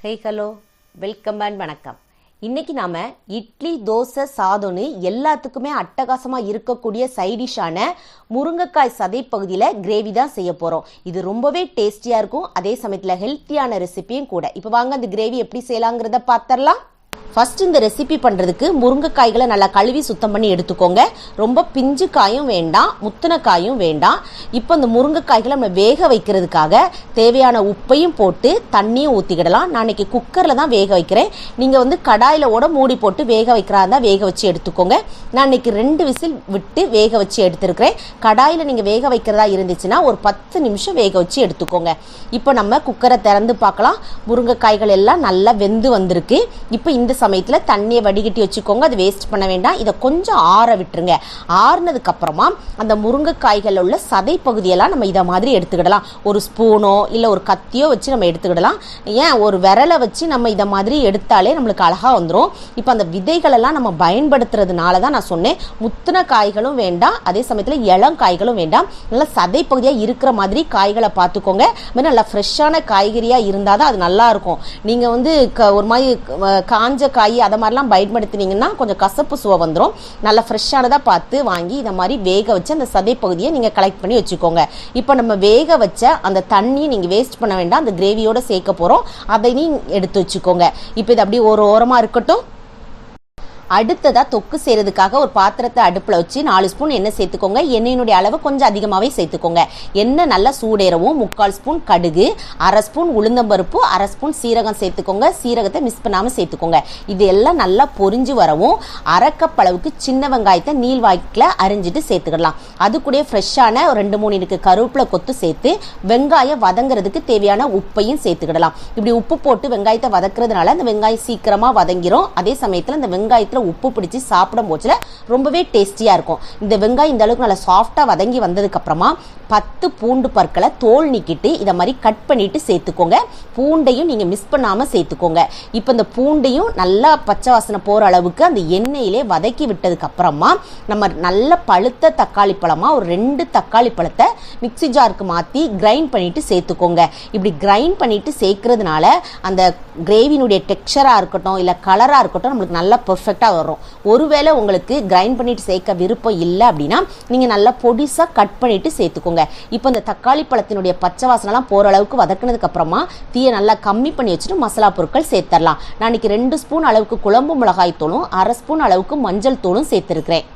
Hey hello welcome and வணக்கம். இன்னைக்கு நாம இட்லி தோசை சாதம்னு எல்லாத்துக்குமே அட்டகாசமா இருக்கக்கூடிய சைடிஷான முருங்கைக்காய் சதை பகுதியில் கிரேவி தான் செய்ய போறோம். இது ரொம்பவே டேஸ்டியா இருக்கும். அதே சமயத்தில் ஹெல்த்தியான ரெசிபியும் கூட. இப்போ வாங்க அந்த கிரேவி எப்படி செய்யலாங்கிறத பார்த்தரலாம் ஃபர்ஸ்ட் இந்த ரெசிபி பண்ணுறதுக்கு முருங்கைக்காய்களை நல்லா கழுவி சுத்தம் பண்ணி எடுத்துக்கோங்க. ரொம்ப பிஞ்சு காயும் வேண்டாம் முத்தின காயும் வேண்டாம். இப்போ இந்த முருங்கைக்காய்களை நம்ம வேக வைக்கிறதுக்காக தேவையான உப்பையும் போட்டு தண்ணியும் ஊற்றிக்கிடலாம் நான் இன்றைக்கி குக்கரில் தான் வேக வைக்கிறேன். நீங்கள் வந்து கடாயில் ஓட மூடி போட்டு வேக வைக்கிறா இருந்தால் வேக வச்சு எடுத்துக்கோங்க. நான் இன்றைக்கி ரெண்டு விசில் விட்டு வேக வச்சு எடுத்துருக்கிறேன். கடாயில் நீங்கள் வேக வைக்கிறதா இருந்துச்சுன்னா ஒரு பத்து நிமிஷம் வேக வச்சு எடுத்துக்கோங்க. இப்போ நம்ம குக்கரை திறந்து பார்க்கலாம். முருங்கைக்காய்கள் எல்லாம் நல்லா வெந்து வந்திருக்கு. இப்போ இந்த சமயத்தில் தண்ணியை வடிகட்டி வச்சுக்கோங்க. அது வேஸ்ட் பண்ண வேண்டாம். இதை கொஞ்சம் ஆற விட்டுருங்க. ஆறுனதுக்கப்புறமா அந்த முருங்கைக்காய்களில் உள்ள சதை பகுதியெல்லாம் நம்ம இதை மாதிரி எடுத்துக்கிடலாம். ஒரு ஸ்பூனோ இல்லை ஒரு கத்தியோ வச்சு நம்ம எடுத்துக்கிடலாம். ஏன்? ஒரு விரலை வச்சு நம்ம இதை மாதிரி எடுத்தாலே நம்மளுக்கு அழகாக வந்துடும் இப்போ அந்த விதைகளெல்லாம் நம்ம பயன்படுத்துறதுனால தான் நான் சொன்னேன். முத்தின காய்களும் வேண்டாம். அதே சமயத்தில் இளம் காய்களும் வேண்டாம். நல்லா சதை பகுதியாக இருக்கிற மாதிரி காய்களை பார்த்துக்கோங்க. மாதிரி நல்லா ஃப்ரெஷ்ஷான காய்கறியாக இருந்தால் தான் அது நல்லா இருக்கும். நீங்கள் வந்து க- ஒரு மாதிரி காஞ்ச காய் அதை மாதிரிலாம் பயன்படுத்தினீங்கன்னா கொஞ்சம் கசப்பு சுவை வந்துடும் நல்லா ஃப்ரெஷ்ஷானதாக பார்த்து வாங்கி இந்த மாதிரி வேக வச்சு அந்த சதை பகுதியை நீங்கள் கலெக்ட் பண்ணி வச்சுக்கோங்க. இப்போ நம்ம வேக வச்ச அந்த தண்ணியை நீங்கள் வேஸ்ட் பண்ண வேண்டாம். அந்த கிரேவியோட சேர்க்க போகிறோம் அதையும் எடுத்து வச்சுக்கோங்க. இப்போ இது அப்படியே ஒரு ஓரமாக இருக்கட்டும். அடுத்ததாக தொக்கு செய்கிறதுக்காக ஒரு பாத்திரத்தை அடுப்பில் வச்சு நாலு ஸ்பூன் எண்ணெய் சேர்த்துக்கோங்க. எண்ணெயினுடைய அளவு கொஞ்சம் அதிகமாகவே சேர்த்துக்கோங்க. எண்ணெய் நல்லா சூடேறவும் முக்கால் ஸ்பூன் கடுகு அரை ஸ்பூன் உளுந்தம்பருப்பு அரை ஸ்பூன் சீரகம் சேர்த்துக்கோங்க. சீரகத்தை மிஸ் பண்ணாமல் சேர்த்துக்கோங்க. இது எல்லாம் நல்லா பொரிஞ்சு வரவும் அரைக்கப் அளவுக்கு சின்ன வெங்காயத்தை நீள் வாய்க்கில் அரிஞ்சிட்டு சேர்த்துக்கலாம் அது கூட ஃப்ரெஷ்ஷான ஒரு ரெண்டு மூணு இருக்கு கருவேப்பிலை கொத்து சேர்த்து வெங்காயம் வதங்குறதுக்கு தேவையான உப்பையும் சேர்த்துக்கிடலாம். இப்படி உப்பு போட்டு வெங்காயத்தை வதக்குறதுனால அந்த வெங்காயம் சீக்கிரமாக வதங்கிரும். அதே சமயத்தில் அந்த வெங்காயத்தில் உப்பு பிடிச்சி சாப்பிடும் போச்சுல ரொம்பவே டேஸ்டியாக இருக்கும். இந்த வெங்காயம் இந்த அளவுக்கு நல்லா சாஃப்டாக வதங்கி வந்ததுக்கு அப்புறமா பத்து பூண்டு பற்களை தோல் நீக்கிட்டு இதை மாதிரி கட் பண்ணிட்டு சேர்த்துக்கோங்க. பூண்டையும் நீங்கள் மிஸ் பண்ணாமல் சேர்த்துக்கோங்க. இப்போ இந்த பூண்டையும் நல்லா பச்சை வாசனை போகிற அளவுக்கு அந்த எண்ணெயிலே வதக்கி விட்டதுக்கு அப்புறமா நம்ம நல்ல பழுத்த தக்காளி பழமா ஒரு ரெண்டு தக்காளி பழத்தை மிக்ஸி ஜாருக்கு மாற்றி கிரைண்ட் பண்ணிட்டு சேர்த்துக்கோங்க. இப்படி கிரைண்ட் பண்ணிட்டு சேர்க்கறதுனால அந்த கிரேவினுடைய டெக்ஸ்சராக இருக்கட்டும் இல்லை கலராக இருக்கட்டும் நம்மளுக்கு நல்லா பர்ஃபெக்டாக வரும் ஒருவேளை உங்களுக்கு கிரைண்ட் பண்ணிட்டு சேர்க்க விருப்பம் இல்லை அப்படின்னா நீங்கள் நல்லா பொடிசாக கட் பண்ணிட்டு சேர்த்துக்கோங்க. இப்போ இந்த தக்காளி பழத்தினுடைய பச்சை வாசனைலாம் போகிற அளவுக்கு வதக்குனதுக்கு அப்புறமா தீயை நல்லா கம்மி பண்ணி வச்சுட்டு மசாலா பொருட்கள் சேர்த்துடலாம் நான் இன்றைக்கி ரெண்டு ஸ்பூன் அளவுக்கு குழம்பு மிளகாய் தூளும் அரை ஸ்பூன் அளவுக்கு மஞ்சள் தூளும் சேர்த்துருக்கிறேன்.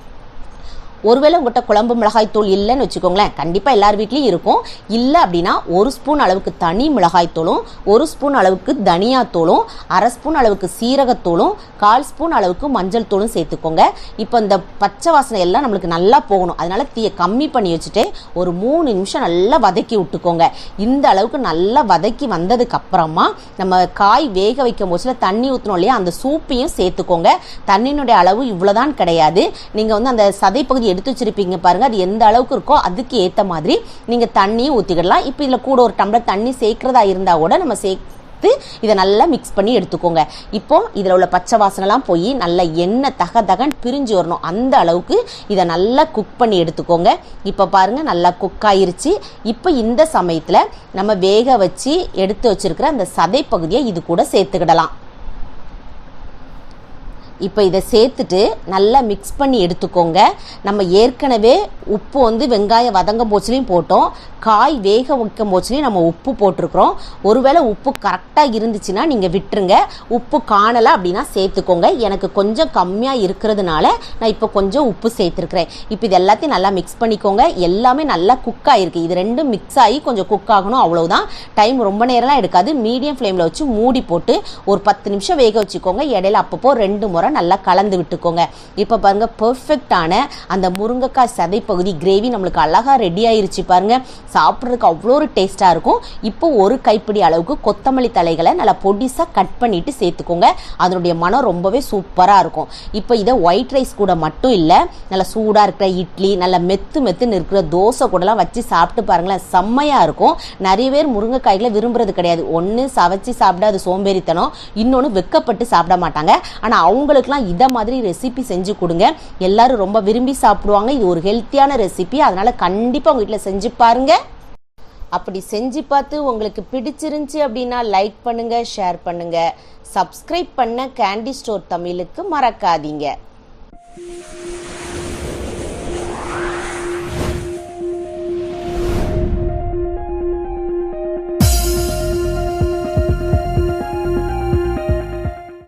ஒருவேளை உங்கள்கிட்ட குழம்பு மிளகாய் தூள் இல்லைன்னு வச்சுக்கோங்களேன் கண்டிப்பாக எல்லார் வீட்லேயும் இருக்கும். இல்லை அப்படின்னா ஒரு ஸ்பூன் அளவுக்கு தனி மிளகாய் தூளும் ஒரு ஸ்பூன் அளவுக்கு தனியாத்தூளும் அரை ஸ்பூன் அளவுக்கு சீரகத்தூளும் கால் ஸ்பூன் அளவுக்கு மஞ்சள் தூளும் சேர்த்துக்கோங்க. இப்போ இந்த பச்சை வாசனை எல்லாம் நம்மளுக்கு நல்லா போகணும். அதனால தீயை கம்மி பண்ணி வச்சுட்டு ஒரு மூணு நிமிஷம் நல்லா வதக்கி விட்டுக்கோங்க. இந்த அளவுக்கு நல்லா வதக்கி வந்ததுக்கு அப்புறமா நம்ம காய் வேக வைக்கும் போச்சுல தண்ணி ஊற்றணும் இல்லையா அந்த சூப்பையும் சேர்த்துக்கோங்க. தண்ணியினுடைய அளவு இவ்வளோதான் கிடையாது. நீங்கள் வந்து அந்த சதை பகுதி எடுத்து வச்சிருப்பீங்க பாருங்க. அது எந்த அளவுக்கு இருக்கோ அதுக்கு ஏற்ற மாதிரி நீங்கள் தண்ணியும் ஊற்றிக்கிடலாம் இப்போ இதில் கூட ஒரு டம்ளர் தண்ணி சேர்க்குறதா இருந்தால் கூட நம்ம சேர்த்து இதை நல்லா மிக்ஸ் பண்ணி எடுத்துக்கோங்க. இப்போ இதில் உள்ள பச்சை வாசனைலாம் போய் நல்லா எண்ணெய் தக தகன் பிரிஞ்சு வரணும். அந்த அளவுக்கு இதை நல்லா குக் பண்ணி எடுத்துக்கோங்க. இப்போ பாருங்கள் நல்லா குக் ஆயிருச்சு. இப்போ இந்த சமயத்தில் நம்ம வேக வச்சு எடுத்து வச்சிருக்கிற அந்த சதை பகுதியை இது கூட சேர்த்துக்கிடலாம். இப்போ இதை சேர்த்துட்டு நல்லா மிக்ஸ் பண்ணி எடுத்துக்கோங்க. நம்ம ஏற்கனவே உப்பு வந்து வெங்காயம் வதங்கும் போச்சுலையும் போட்டோம். காய் வேக வைக்கும் போச்சுலையும் நம்ம உப்பு போட்டிருக்கிறோம். ஒருவேளை உப்பு கரெக்டாக இருந்துச்சுன்னா நீங்கள் விட்டுருங்க. உப்பு காணலை அப்படின்னா சேர்த்துக்கோங்க. எனக்கு கொஞ்சம் கம்மியாக இருக்கிறதுனால நான் இப்போ கொஞ்சம் உப்பு சேர்த்துருக்குறேன். இப்போ இது எல்லாத்தையும் நல்லா மிக்ஸ் பண்ணிக்கோங்க. எல்லாமே நல்லா குக் ஆகிருக்கு இது ரெண்டும் மிக்ஸ் ஆகி கொஞ்சம் குக் ஆகணும். அவ்வளோதான் டைம் ரொம்ப நேரம்லாம் எடுக்காது. மீடியம் ஃப்ளேமில் வச்சு மூடி போட்டு ஒரு பத்து நிமிஷம் வேக வச்சுக்கோங்க. இடையில அப்பப்போ ரெண்டு முறை நல்லா கலந்து விட்டுக்கோங்க. இப்போ பாருங்க பர்ஃபெக்டான அந்த முருங்கைக்காய் சதை பகுதி கிரேவி நம்மளுக்கு அழகா ரெடி ஆயிருச்சு பாருங்க. சாப்பிட்றதுக்கு அவ்வளோ ஒரு டேஸ்ட்டாக இருக்கும். இப்போ ஒரு கைப்பிடி அளவுக்கு கொத்தமல்லி தலைகளை நல்லா பொடிசாக கட் பண்ணிட்டு சேர்த்துக்கோங்க. அதனுடைய மனம் ரொம்பவே சூப்பராக இருக்கும். இப்போ இதை ஒயிட் ரைஸ் கூட மட்டும் இல்லை நல்லா சூடாக இருக்கிற இட்லி நல்லா மெத்து மெத்துன்னு இருக்கிற தோசை கூடலாம் வச்சு சாப்பிட்டு பாருங்களேன் செம்மையாக இருக்கும். நிறைய பேர் முருங்கைக்காய்களை விரும்புறது கிடையாது. ஒன்று சவைச்சு சாப்பிட அது சோம்பேறித்தனம் இன்னொன்று வெக்கப்பட்டு சாப்பிட மாட்டாங்க. ஆனால் அவங்களுக்குலாம் இதை மாதிரி ரெசிபி செஞ்சு கொடுங்க. எல்லாரும் ரொம்ப விரும்பி சாப்பிடுவாங்க. இது ஒரு ஹெல்த்தியான ரெசிபி அதனால் கண்டிப்பாக உங்கள் வீட்டில் செஞ்சு பாருங்க. அப்படி செஞ்சு பார்த்து உங்களுக்கு பிடிச்சிருந்துச்சி அப்படின்னா லைக் பண்ணுங்க ஷேர் பண்ணுங்க. சப்ஸ்கிரைப் பண்ண கேண்டி ஸ்டோர் தமிழுக்கு மறக்காதீங்க.